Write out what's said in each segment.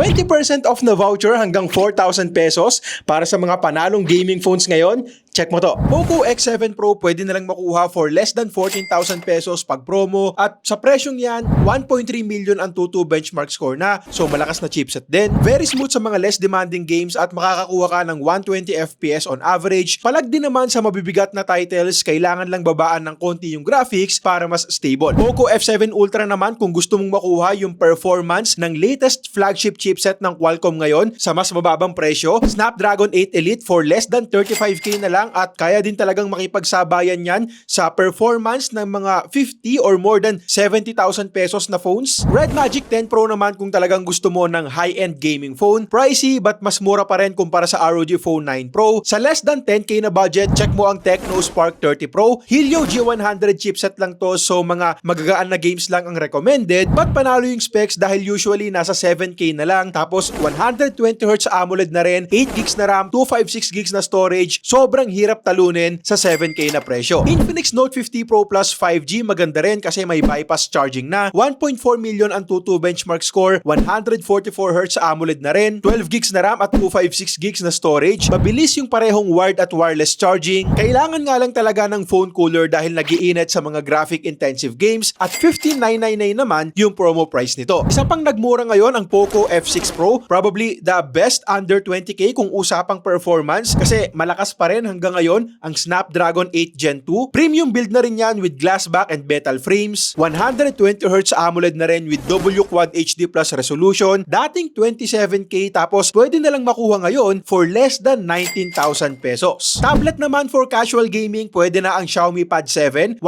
20% off na voucher hanggang 4,000 pesos para sa mga panalong gaming phones ngayon. Check mo to. Poco X7 Pro pwede na lang makuha for less than 14,000 pesos pag promo at sa presyong yan, 1.3 million ang 2.2 benchmark score na so malakas na chipset din. Very smooth sa mga less demanding games at makakakuha ka ng 120 FPS on average. Palag din naman sa mabibigat na titles, kailangan lang babaan ng konti yung graphics para mas stable. Poco F7 Ultra naman kung gusto mong makuha yung performance ng latest flagship chipset ng Qualcomm ngayon sa mas mababang presyo, Snapdragon 8 Elite for less than 35k na lang at kaya din talagang makipagsabayan yan sa performance ng mga 50 or more than 70,000 pesos na phones. Red Magic 10 Pro naman kung talagang gusto mo ng high-end gaming phone. Pricey but mas mura pa rin kumpara sa ROG Phone 9 Pro. Sa less than 10k na budget, check mo ang Tecno Spark 30 Pro. Helio G100 chipset lang to so mga magagaan na games lang ang recommended but panalo yung specs dahil usually nasa 7k na lang tapos 120Hz AMOLED na rin, 8GB na RAM, 256GB na storage, sobrang hirap talunin sa 7k na presyo. Infinix Note 50 Pro Plus 5G maganda rin kasi may bypass charging na, 1.4 million ang 2.2 benchmark score, 144Hz AMOLED na rin, 12GB na RAM at 256GB na storage, mabilis yung parehong wired at wireless charging, kailangan nga lang talaga ng phone cooler dahil nagiinit sa mga graphic intensive games at 15,999 naman yung promo price nito. Isa pang nagmura ngayon ang Poco F6 Pro, probably the best under 20k kung usapang performance kasi malakas pa rin hanggang ngayon ang Snapdragon 8 Gen 2. Premium build na rin yan with glass back and metal frames, 120Hz AMOLED na rin with W Quad HD Plus resolution, dating 27k tapos pwede na lang makuha ngayon for less than 19,000 pesos. Tablet naman for casual gaming, pwede na ang Xiaomi Pad 7, 1.3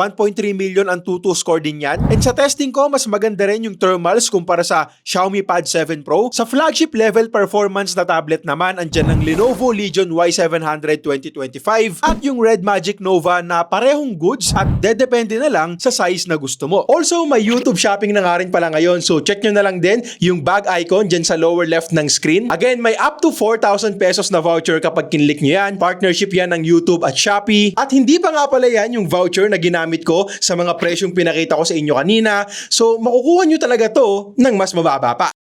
million ang 2.2 score din yan. And sa testing ko, mas maganda rin yung thermals kumpara sa Xiaomi Pad 7 Pro. Sa flagship level performance na tablet naman, andyan ang Lenovo Legion Y700 2025 at yung Red Magic Nova na parehong goods at dedepende na lang sa size na gusto mo. Also, may YouTube shopping na nga rin pala ngayon so check nyo na lang din yung bag icon dyan sa lower left ng screen. Again, may up to 4,000 pesos na voucher kapag kinlik nyo yan. Partnership yan ng YouTube at Shopee. At hindi pa nga pala yan yung voucher na ginamit ko sa mga presyong pinakita ko sa inyo kanina. So, makukuha nyo talaga to ng mas mababa pa.